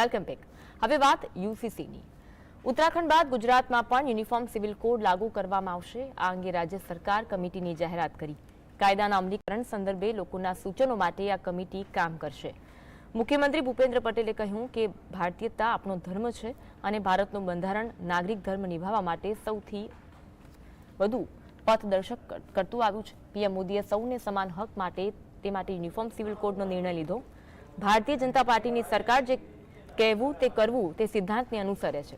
Welcome back હવે વાત યુસીસીની. ઉત્તરાખંડ બાદ ગુજરાતમાં પણ યુનિફોર્મ સિવિલ કોડ લાગુ કરવામાં આવશે. આ અંગે રાજ્ય સરકાર કમિટીની જાહેરાત કરી. કાયદાના અમલીકરણ સંદર્ભે લોકોના સૂચનો માટે આ કમિટી કામ કરશે. મુખ્યમંત્રી ભૂપેન્દ્ર પટેલે કહ્યું કે ભારતીયતા આપણો ધર્મ છે અને ભારતનું બંધારણ નાગરિક ધર્મ નિભાવવા માટે સૌથી વધુ પથદર્શક કરતું આવ્યું છે. પીએમ મોદીએ સૌને સમાન હક માટે, તે માટે યુનિફોર્મ સિવિલ કોડનો નિર્ણય લીધો. ભારતીય જનતા પાર્ટીની સરકાર જે કહેવું તે કરવું તે સિદ્ધાંતને અનુસરે છે.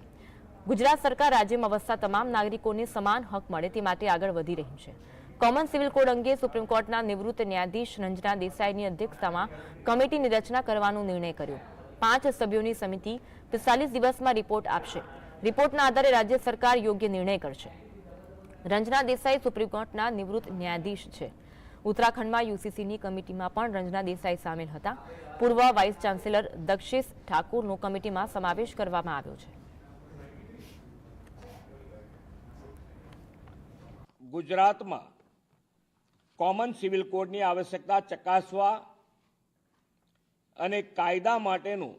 ગુજરાત સરકાર રાજ્યમાં વસતા તમામ નાગરિકોને સમાન હક મળે તે માટે આગળ વધી રહ્યું છે. કોમન સિવિલ કોડ અંગે સુપ્રીમ કોર્ટના નિવૃત્ત ન્યાયાધીશ રંજના દેસાઈની અધ્યક્ષતામાં કમિટીની રચના કરવાનો નિર્ણય કર્યો. પાંચ સભ્યોની સમિતિ પિસ્તાલીસ દિવસમાં રિપોર્ટ આપશે. રિપોર્ટના આધારે રાજ્ય સરકાર યોગ્ય નિર્ણય કરશે. રંજના દેસાઈ સુપ્રીમ કોર્ટના નિવૃત્ત ન્યાયાધીશ છે. ઉત્તરાખંડમાં યુસીસીની કમિટીમાં પણ રંજના દેસાઈ સામેલ હતા. પૂર્વ વાઇસ ચાન્સેલર દક્ષિશ ઠાકુરનો કમિટીમાં સમાવેશ કરવામાં આવ્યો છે. ગુજરાતમાં કોમન સિવિલ કોડની આવશ્યકતા ચકાસવા અને કાયદા માટેનું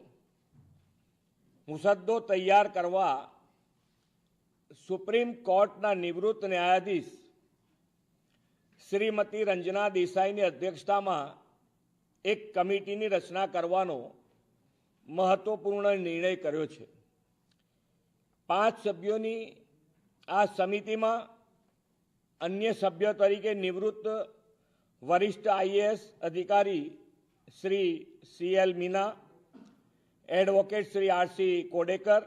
મુસદ્દો તૈયાર કરવા સુપ્રીમ કોર્ટના નિવૃત્ત ન્યાયાધીશ શ્રીમતી રંજના દેસાઈની અધ્યક્ષતામાં એક કમિટીની રચના કરવાનો મહત્વપૂર્ણ નિર્ણય કર્યો છે. પાંચ સભ્યોની આ સમિતિમાં અન્ય સભ્ય તરીકે નિવૃત્ત વરિષ્ઠ આઈએએસ અધિકારી Shri C L Meena, advocate Shri RC Kodekar,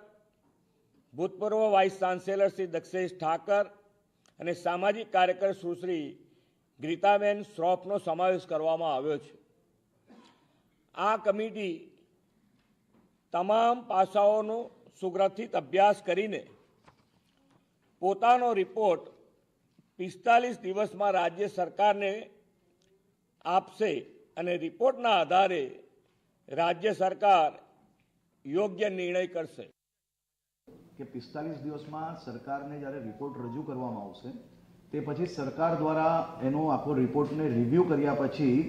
ભૂતપૂર્વ વાઇસ ચાન્સેલર શ્રી દક્ષેશ ઠાકર અને સામાજિક કાર્યકર સુશ્રી ગીતાબેન શ્રોફનો સમાવેશ કરવામાં આવ્યો છે. આ કમિટી તમામ પાસાઓનો સુગ્રથિત અભ્યાસ કરીને પોતાનો રિપોર્ટ પિસ્તાલીસ દિવસમાં રાજ્ય સરકારને આપશે અને રિપોર્ટના આધારે રાજ્ય સરકાર યોગ્ય નિર્ણય કરશે. કે પિસ્તાલીસ દિવસમાં સરકારને જ્યારે રિપોર્ટ રજૂ કરવામાં આવશે તે પછી સરકાર દ્વારા એનો આખો રિપોર્ટને રિવ્યૂ કર્યા પછી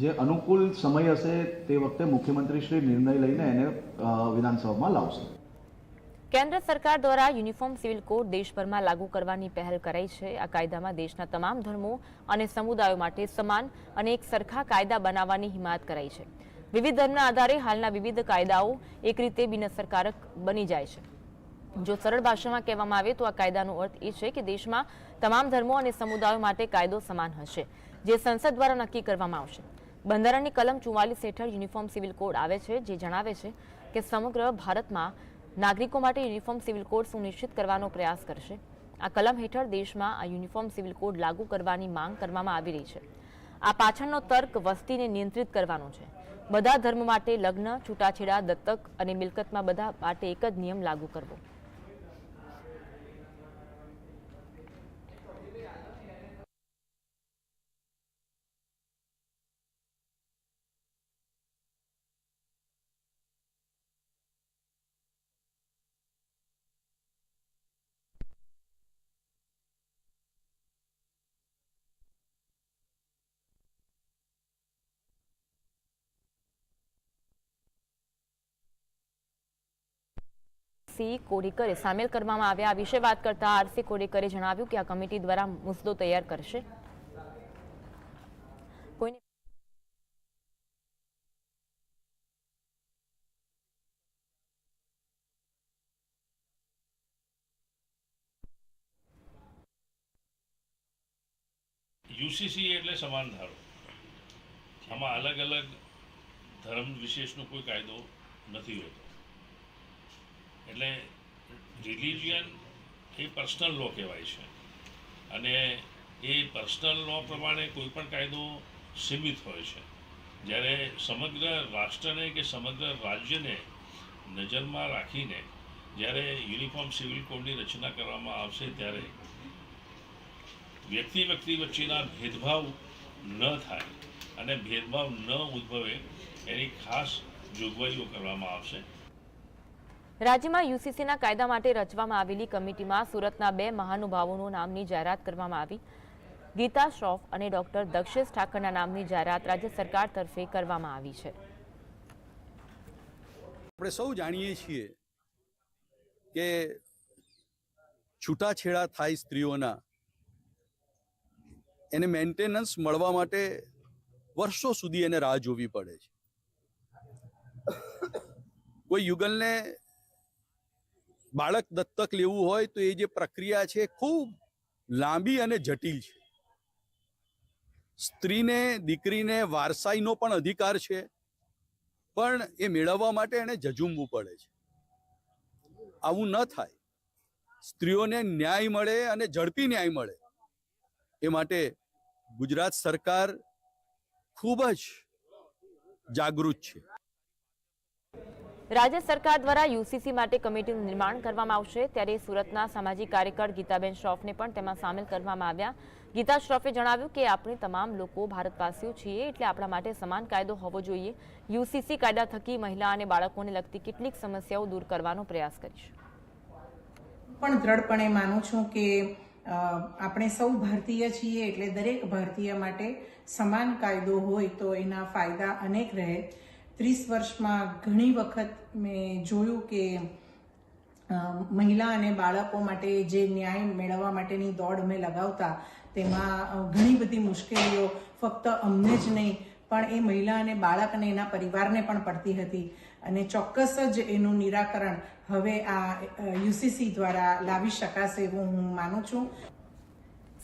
જે અનુકૂળ સમય હશે તે વખતે મુખ્યમંત્રી શ્રી નિર્ણય લઈને એને વિધાનસભામાં લાવશે. કેન્દ્ર સરકાર દ્વારા યુનિફોર્મ સિવિલ કોડ દેશભરમાં લાગુ કરવાની પહેલ કરાઈ છે. આ કાયદામાં દેશના તમામ ધર્મો અને સમુદાયો માટે સમાન અને એક સરખા કાયદા બનાવવાની હિમાયત કરાઈ છે. વિવિધ ધર્મના આધારે હાલના વિવિધ કાયદાઓ એક રીતે બિનઅસરકારક બની જાય છે. જો સરળ ભાષામાં કહેવામાં આવે તો આ કાયદાનો અર્થ એ છે કે દેશમાં તમામ ધર્મો અને સમુદાયો માટે કાયદો સમાન હશે, જે સંસદ દ્વારા નક્કી કરવામાં આવશે. બંધારણની કલમ ચુમ્માલીસ હેઠળ યુનિફોર્મ સિવિલ કોડ આવે છે, જે જણાવે છે કે સમગ્ર ભારતમાં નાગરિકો માટે યુનિફોર્મ સિવિલ કોડ સુનિશ્ચિત કરવાનો પ્રયાસ કરશે. આ કલમ હેઠળ દેશમાં આ યુનિફોર્મ સિવિલ કોડ લાગુ કરવાની માંગ કરવામાં આવી રહી છે. આ પાછળનો તર્ક વસ્તીને નિયંત્રિત કરવાનો છે. બધા ધર્મ માટે લગ્ન, છૂટાછેડા, દત્તક અને મિલકતમાં બધા માટે એક જ નિયમ લાગુ કરવો. સી કોડીકરે સામેલ કરવામાં આવ્યા. આ વિશે વાત કરતા આરસી કોડીકરે જણાવ્યું કે આ કમિટી દ્વારા મુસદ્દો તૈયાર કરશે. કોઈને યુસીસી એટલે સમાન ધારો. આમાં અલગ અલગ ધર્મ વિશેષનો કોઈ કાયદો નથી હોતો. એટલે રિલિજિયન એ પર્સનલ લો કહેવાય છે. અને એ પર્સનલ લો પ્રમાણે કોઈ પણ કાયદો સીમિત હોય છે. જ્યારે સમગ્ર રાષ્ટ્રને કે સમગ્ર રાજ્યને નજરમાં રાખીને જ્યારે યુનિફોર્મ સિવિલ કોડની રચના કરવામાં આવશે ત્યારે વ્યક્તિ વ્યક્તિ વચ્ચેના ભેદભાવ ન થાય અને ભેદભાવ ન ઉદ્ભવે એની ખાસ જોગવાઈઓ કરવામાં આવશે. રાજ્યમાં યુસીસીના કાયદા માટે રચવામાં આવેલી કમિટીમાં સુરતના બે મહાનુભાવોનું નામની જાહેરાત કરવામાં આવી. ગીતા શ્રોફ અને ડોક્ટર દક્ષેશ ઠાકરના નામની જાહેરાત રાજ્ય સરકાર તરફે કરવામાં આવી છે. આપણે સૌ જાણીએ છીએ કે છૂટાછેડા થાય સ્ત્રીઓના. એને મેન્ટેનન્સ મળવા માટે વર્ષો સુધી એને રાહ જોવી પડે છે. કોઈ યુગલને બાળક દત્તક લેવું હોય તો એ જે પ્રક્રિયા છે ખૂબ લાંબી અને જટિલ છે. સ્ત્રીને, દીકરીને વારસાઈનો પણ અધિકાર છે, પણ એ મેળવવા માટે એને જજુમવું પડે છે. આવું ન થાય. સ્ત્રીઓને ન્યાય મળે અને ઝડપી ન્યાય મળે. એ માટે ગુજરાત સરકાર ખૂબ જ જાગૃત છે. રાજ્ય સરકાર દ્વારા યુસીસી માટે કમિટીનું નિર્માણ કરવામાં આવશે. ત્યારે સુરતના સામાજિક કાર્યકર ગીતાબેન શ્રોફને પણ તેમાં સામેલ કરવામાં આવ્યા. ગીતા શ્રોફે જણાવ્યું કે, આપણે તમામ લોકો ભારતવાસીઓ છીએ, એટલે આપણા માટે સમાન કાયદો હોવો જોઈએ. યુસીસી કાયદા થકી મહિલા અને બાળકોને લગતી કેટલીક સમસ્યાઓ દૂર કરવાનો પ્રયાસ કરીશું. પણ દ્રઢપણે માનું છું કે આપણે સૌ ભારતીય છીએ, એટલે દરેક ભારતીય માટે સમાન કાયદો હોય તો એના ફાયદા અનેક રહે. ત્રીસ વર્ષમાં ઘણી વખત મેં જોયું કે મહિલા અને બાળકો માટે જે ન્યાય મેળવવા માટેની દોડ અમે લગાવતા, તેમાં ઘણી બધી મુશ્કેલીઓ ફક્ત અમને જ નહીં, પણ એ મહિલા અને બાળક અને એના પરિવારને પણ પડતી હતી. અને ચોક્કસ જ એનું નિરાકરણ હવે આ યુસીસી દ્વારા લાવી શકાશે એવું હું માનું છું.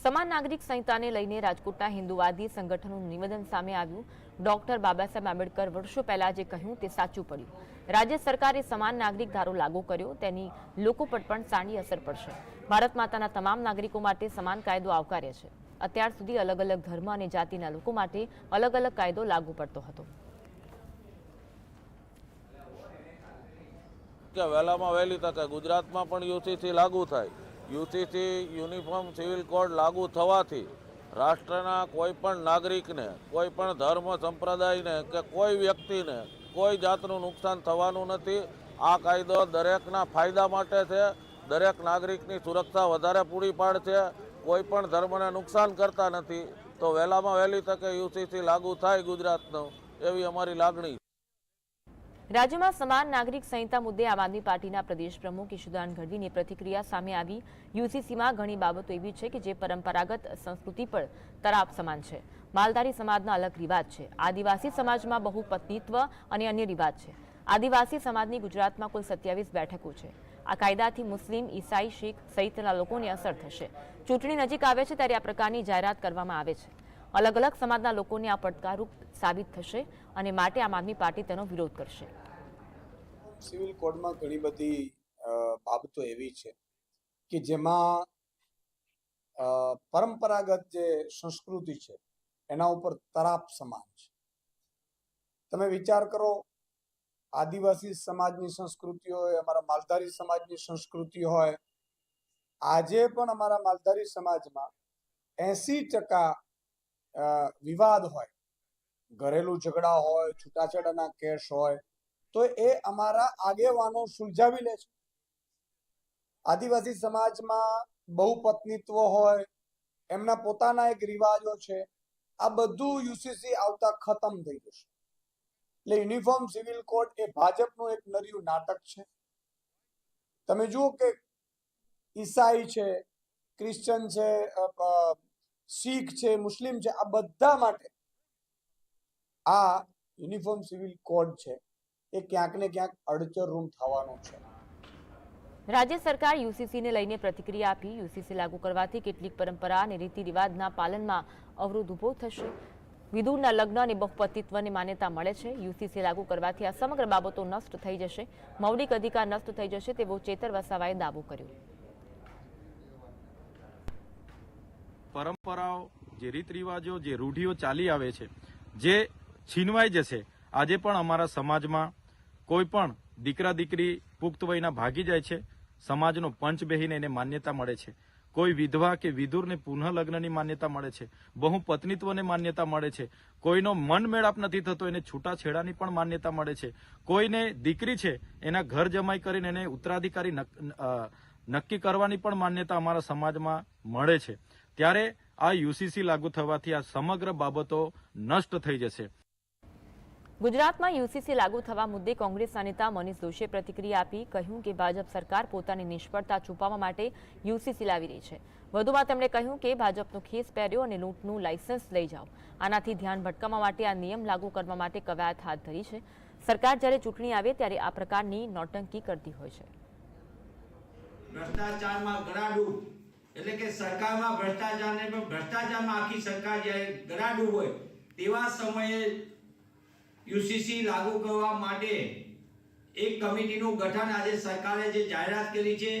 સમાન નાગરિક સંહિતાને લઈને રાજકોટના હિન્દુવાદી સંગઠનનું નિવેદન સામે આવ્યું. ડોક્ટર બાબા સાહેબ આંબેડકર વર્ષો પહેલાં જે કહ્યું તે સાચું પડ્યું. રાજ્ય સરકારે સમાન નાગરિક ધારો લાગુ કર્યો, તેની લોકો પર પણ સાંડી અસર પડશે. ભારત માતાના તમામ નાગરિકો માટે સમાન કાયદો આવકાર્ય છે. અત્યાર સુધી અલગ અલગ ધર્મ અને જાતિના લોકો માટે અલગ અલગ કાયદો લાગુ પડતો હતો. કે વહેલામાં વહેલી તકે ગુજરાતમાં પણ યુસીસી લાગુ થાય. યુસીસી યુનિફોર્મ સિવિલ કોડ લાગુ થવાથી રાષ્ટ્રના કોઈ પણ નાગરિકને, કોઈ પણ ધર્મ સંપ્રદાયને કે કોઈ વ્યક્તિને કોઈ જાતનું નુકસાન થવાનું નથી. આ કાયદો દરેકના ફાયદા માટે છે. દરેક નાગરિકની સુરક્ષા વધારે પૂરી પાડશે કોઈ પણ ધર્મને નુકસાન કરતા નથી. તો વહેલામાં વહેલી તકે યુસીસી લાગુ થાય ગુજરાતનું. એવી અમારી લાગણી. રાજ્યમાં સમાન નાગરિક સંહિતા મુદ્દે આમ આદમી પાર્ટીના પ્રદેશ પ્રમુખ ઈશુદાન ગઢવીની પ્રતિક્રિયા સામે આવી. યુસીસીમાં ઘણી બાબતો એવી છે કે જે પરંપરાગત સંસ્કૃતિ પર તરાપ સમાન છે. માલધારી સમાજના અલગ રિવાજ છે. આદિવાસી સમાજમાં બહુ બહુપત્નીત્વ અને અન્ય રિવાજ છે. આદિવાસી સમાજની ગુજરાતમાં કુલ સત્યાવીસ બેઠકો છે. આ કાયદાથી મુસ્લિમ, ઈસાઈ, શીખ સહિતના લોકોને અસર થશે. ચૂંટણી નજીક આવે છે ત્યારે આ પ્રકારની જાહેરાત કરવામાં આવે છે. અલગ અલગ સમાજના લોકોને આ પડકારરૂપ સાબિત થશે અને માટે આમ આદમી પાર્ટી તેનો વિરોધ કરશે. સિવિલ કોડમાં ઘણી બધી બાબતો એવી છે કે જેમાં પરંપરાગત જે સંસ્કૃતિ છે એના ઉપર તરાપ સમાન છે. તમે વિચાર કરો, આદિવાસી સમાજની સંસ્કૃતિ હોય, અમારા માલધારી સમાજની સંસ્કૃતિ હોય, આજે પણ અમારા માલધારી સમાજમાં એસી ટકા વિવાદ હોય. ઘરેલું ઝઘડા હોય, છૂટાછેડાના કેસ હોય તો એ અમારા આગેવાનો સુલઝાવી લે છે. આદિવાસી સમાજમાં બહુપત્નીત્વ હોય, એમના પોતાના એક રિવાજો છે, આ બધું યુસીસી આવતા ખતમ થઈ જશે. એટલે યુનિફોર્મ સિવિલ કોડ એ ભાજપનું એક નર્યું નાટક છે. તમે જુઓ કે ઈસાઈ છે, ક્રિશ્ચન છે શીખ છે, મુસ્લિમ છે, આ બધા માટે આ યુનિફોર્મ સિવિલ કોડ છે. એ ક્યાંક ને ક્યાંક અડચરરૂમ થવાનું છે. રાજ્ય સરકાર યુસીસીને લઈને પ્રતિક્રિયા આપી. યુસીસી લાગુ કરવાથી કેટલીક પરંપરા અને રીતિ રિવાજના પાલનમાં અવરોધ ઊભો થશે. વિદુરના લગ્ન અને બહુપતિત્વને માન્યતા મળે છે. યુસીસી લાગુ કરવાથી આ સમગ્ર બાબતો નષ્ટ થઈ જશે. મૌલિક અધિકાર નષ્ટ થઈ જશે તેવો ચેતર વસાવાએ દાવો કર્યો. પરંપરાઓ જે રીત રિવાજો જે રૂઢિઓ ચાલી આવે છે જે છીનવાઈ જશે આજે પણ અમારા સમાજમાં કોઈ પણ દીકરા દીકરી પુખ્ત વયના ભાગી જાય છે, સમાજનો પંચ બેહીને એને માન્યતા મળે છે. કોઈ વિધવા કે વિધુરને પુનઃ લગ્નની માન્યતા મળે છે. બહુ પત્નીત્વને માન્યતા મળે છે. કોઈનો મન મેળાપ નથી થતો, એને છૂટાછેડાની પણ માન્યતા મળે છે. કોઈને દીકરી છે, એના ઘર જમાઈ કરીને એને ઉત્તરાધિકારી નક- નક્કી કરવાની પણ માન્યતા અમારા સમાજમાં મળે છે. ત્યારે આ યુસીસી લાગુ થવાથી આ સમગ્ર બાબતો નષ્ટ થઈ જશે. ગુજરાતમાં યુસીસી લાગુ થવા મુદ્દે કોંગ્રેસના નેતા મનીષ દોશીએ પ્રતિક્રિયા આપી કહ્યું કે ભાજપ સરકાર પોતાની નિષ્ફળતા છુપાવવા માટે યુસીસી લાવી રહી છે. વધુમાં તેમણે કહ્યું કે ભાજપનો ખેસ પહેર્યો અને લૂંટનું લાયસન્સ લઈ જાઓ. આનાથી ધ્યાન ભટકાવવા માટે આ નિયમ લાગુ કરવા માટે કવાયત હાથ ધરી છે. સરકાર જ્યારે ચૂંટણી આવે ત્યારે આ પ્રકારની નોટંકી કરતી હોય છે. એટલે કે સરકારમાં ભ્રષ્ટાચાર નહીં પણ ભ્રષ્ટાચારમાં આખી સરકાર જ્યારે ગળાડૂબ હોય, તેવા સમયે યુસીસી લાગુ કરવા માટે એક કમિટીનું ગઠન આજે સરકારે જે જાહેરાત કરી છે,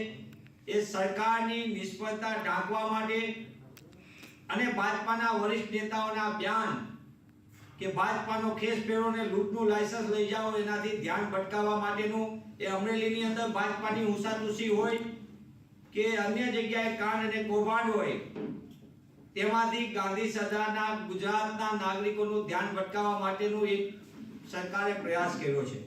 એ સરકારની નિષ્ફળતા ઢાંકવા માટે અને ભાજપાના વરિષ્ઠ નેતાઓના ધ્યાન કે ભાજપાનો ખેસ પહેરોને લૂંટનું લાયસન્સ લઈ જાઓ એનાથી ધ્યાન ભટકાવવા માટેનું એ અમરેલીની અંદર ભાજપાની હુંસાતુસી હોય કે અન્ય જગ્યાએ કાંડ અને કૌભાંડ હોય, તેમાંથી ગાંધી સદાના ગુજરાતના નાગરિકોનું ધ્યાન ભટકાવવા માટેનું એક સરકારે પ્રયાસ કર્યો છે.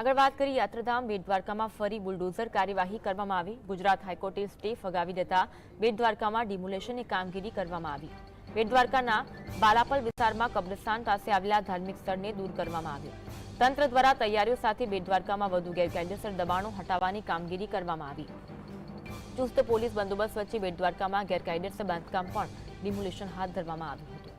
આગળ વાત કરી યાત્રાધામ બેટ દ્વારકામાં ફરી બુલડોઝર કાર્યવાહી કરવામાં આવી. ગુજરાત હાઈકોર્ટે સ્ટે ફગાવી દેતા બેટ દ્વારકામાં ડિમોલેશનની કામગીરી કરવામાં આવી. બેટ દ્વારકાના બાલાપલ વિસ્તારમાં કબ્રસ્તાન પાસે આવેલા ધાર્મિક સ્થળને દૂર કરવામાં આવ્યું તંત્ર દ્વારા તૈયારીઓ સાથે બેટ દ્વારકામાં વધુ ગેરકાયદેસર દબાણો હટાવવાની કામગીરી કરવામાં આવી. ચુસ્ત પોલીસ બંદોબસ્ત વચ્ચે બેટ દ્વારકામાં ગેરકાયદેસર બાંધકામ પણ ડિમોલેશન હાથ ધરવામાં આવ્યું હતું.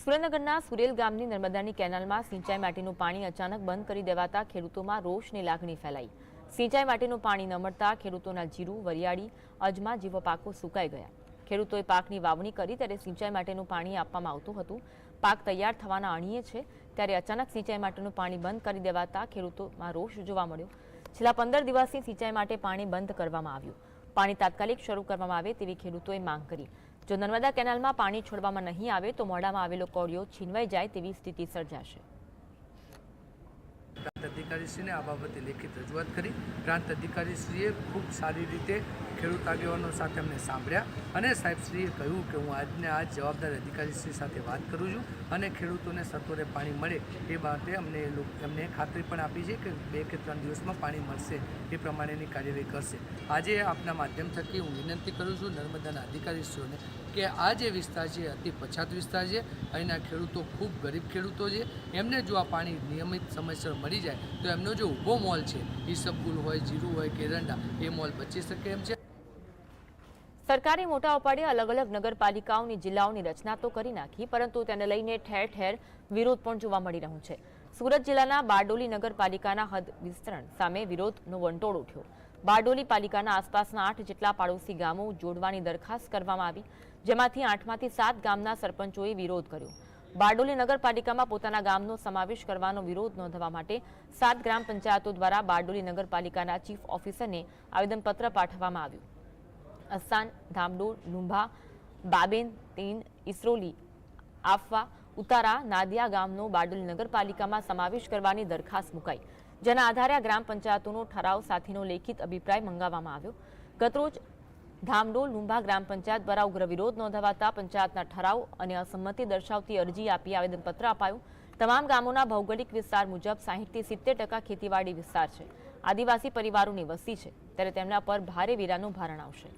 સુરેન્દ્રનગરના સુરેલ ગામની નર્મદાની કેનાલમાં સિંચાઈ માટેનું પાણી અચાનક બંધ કરી દેવાતા ખેડૂતોમાં રોષની લાગણી ફેલાઈ. સિંચાઈ માટેનું પાણી ન મળતા ખેડૂતોના જીરું, વરિયાળી, અજમા જેવા પાકો સુકાઈ ગયા. ખેડૂતોએ પાકની વાવણી કરી ત્યારે સિંચાઈ માટેનું પાણી આપવામાં આવતું હતું. પાક તૈયાર થવાના અણીએ છે ત્યારે અચાનક સિંચાઈ માટેનું પાણી બંધ કરી દેવાતા ખેડૂતોમાં રોષ જોવા મળ્યો. છેલ્લા પંદર દિવસથી સિંચાઈ માટે પાણી બંધ કરવામાં આવ્યું. પાણી તાત્કાલિક શરૂ કરવામાં આવે તેવી ખેડૂતોએ માંગ કરી. જો નર્મદા કેનાલમાં પાણી છોડવામાં નહીં આવે તો મોડામાં આવેલો કોળિયો છીનવાઈ જાય તેવી સ્થિતિ સર્જાશે. અધિકારીશ્રીને આ બાબતે લેખિત રજૂઆત કરી. પ્રાંત અધિકારીશ્રીએ ખૂબ સારી રીતે ખેડૂત આગેવાનો સાથે અમને સાંભળ્યા અને સાહેબશ્રીએ કહ્યું કે હું આજને આજ જવાબદાર અધિકારીશ્રી સાથે વાત કરું છું અને ખેડૂતોને સત્વરે પાણી મળે એ બાબતે અમને એમને ખાતરી પણ આપી છે કે બે કે ત્રણ દિવસમાં પાણી મળશે એ પ્રમાણેની કાર્યવાહી કરશે. આજે આપના માધ્યમ થકી હું વિનંતી કરું છું નર્મદાના અધિકારીશ્રીઓને કે આ જે વિસ્તાર છે અતિ પછાત વિસ્તાર છે. અહીંના ખેડૂતો ખૂબ ગરીબ ખેડૂતો છે. એમને જો આ પાણી નિયમિત સમયસર મળી જાય તો એમનો જે ઊભો મોલ છે, ઈસબગુલ હોય, જીરું હોય, કેરંડા, એ મોલ બચી શકે એમ છે. સરકારે મોટા ઉપાડે અલગ અલગ નગરપાલિકાઓની જિલ્લાઓની રચના તો કરી નાખી, પરંતુ તેને લઈને ઠેર ઠેર વિરોધ પણ જોવા મળી રહ્યો છે. સુરત જિલ્લાના બારડોલી નગરપાલિકાના હદ વિસ્તરણ સામે વિરોધનો વંટોળ ઉઠ્યો. બારડોલી પાલિકાના આસપાસના આઠ જેટલા પાડોશી ગામો જોડવાની દરખાસ્ત કરવામાં આવી, જેમાંથી આઠમાંથી સાત ગામના સરપંચોએ વિરોધ કર્યો. બારડોલી નગરપાલિકામાં પોતાના ગામનો સમાવેશ કરવાનો વિરોધ નોંધવા માટે સાત ગ્રામ પંચાયતો દ્વારા બારડોલી નગરપાલિકાના ચીફ ઓફિસરને આવેદનપત્ર પાઠવવામાં આવ્યું. અસ્તાન ધામડોળ, લુંભા, બાબેન, તીન ઇસરોલી આફવા, ઉતારા, નાદિયા ગામનો બારડોલી નગરપાલિકામાં સમાવેશ કરવાની દરખાસ્ત મુકાઈ. જેના આધારે ગ્રામ પંચાયતોનો ઠરાવ સાથેનો લેખિત અભિપ્રાય મંગાવવામાં આવ્યો. ગતરોજ ધામડોલ લુંભા ગ્રામ પંચાયત દ્વારા ઉગ્ર વિરોધ નોંધાવાતા પંચાયતના ઠરાવ અને અસંમતિ દર્શાવતી અરજી આપી આવેદનપત્ર અપાયું. તમામ ગામોના ભૌગોલિક વિસ્તાર મુજબ સાહીઠથી સિત્તેર ટકા ખેતીવાડી વિસ્તાર છે. આદિવાસી પરિવારોની વસ્તી છે. ત્યારે તેમના પર ભારે વેરાનું ભારણ આવશે.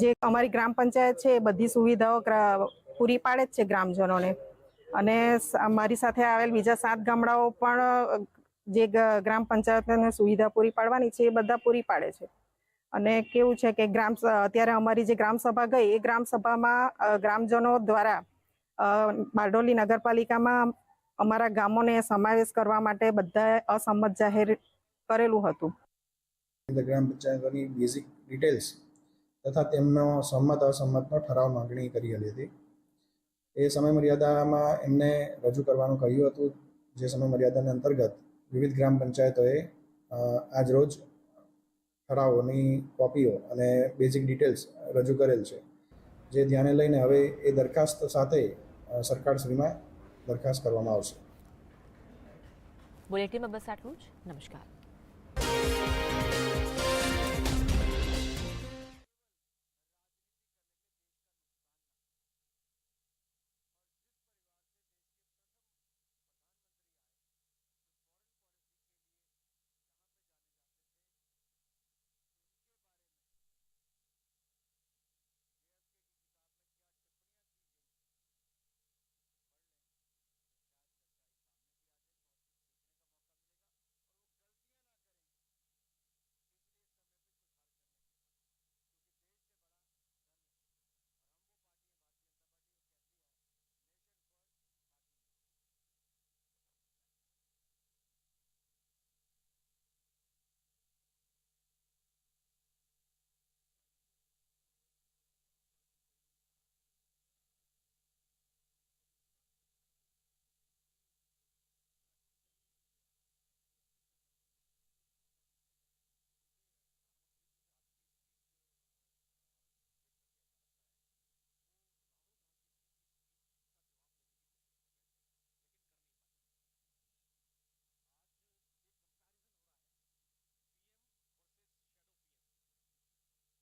જે અમારી ગ્રામ પંચાયત છે એ બધી સુવિધાઓ પૂરી પાડે જ છે ગ્રામજનોને. અને મારી સાથે આવેલ બીજા સાત ગામડાઓ પણ જે ગ્રામ પંચાયતને સુવિધા પૂરી પાડવાની છે એ બધા પૂરી પાડે છે. અને કેવું છે કે ગ્રામ અત્યારે અમારી જે ગ્રામસભા ગઈ, એ ગ્રામસભામાં ગ્રામજનો દ્વારા બારડોલી નગરપાલિકામાં અમારા ગામોને સમાવેશ કરવા માટે બધા અસંમત જાહેર કરેલું હતું. ગ્રામ પંચાયતોની બેઝિક ડિટેલ્સ તથા તેમનો સંમત, અસંમતનો ઠરાવ માંગણી કરી હતી. એ સમય મર્યાદામાં એમને રજૂ કરવાનું કહ્યું હતું. જે સમય મર્યાદાને અંતર્ગત વિવિધ ગ્રામ પંચાયતોએ આજરોજ ઠરાવોની કોપીઓ અને બેઝિક ડિટેલ્સ રજૂ કરેલ છે. જે ધ્યાને લઈને હવે એ દરખાસ્ત સાથે સરકારશ્રીમાં દરખાસ્ત કરવામાં આવશે. બુલેટિનમાં બસ આટલું જ. નમસ્કાર.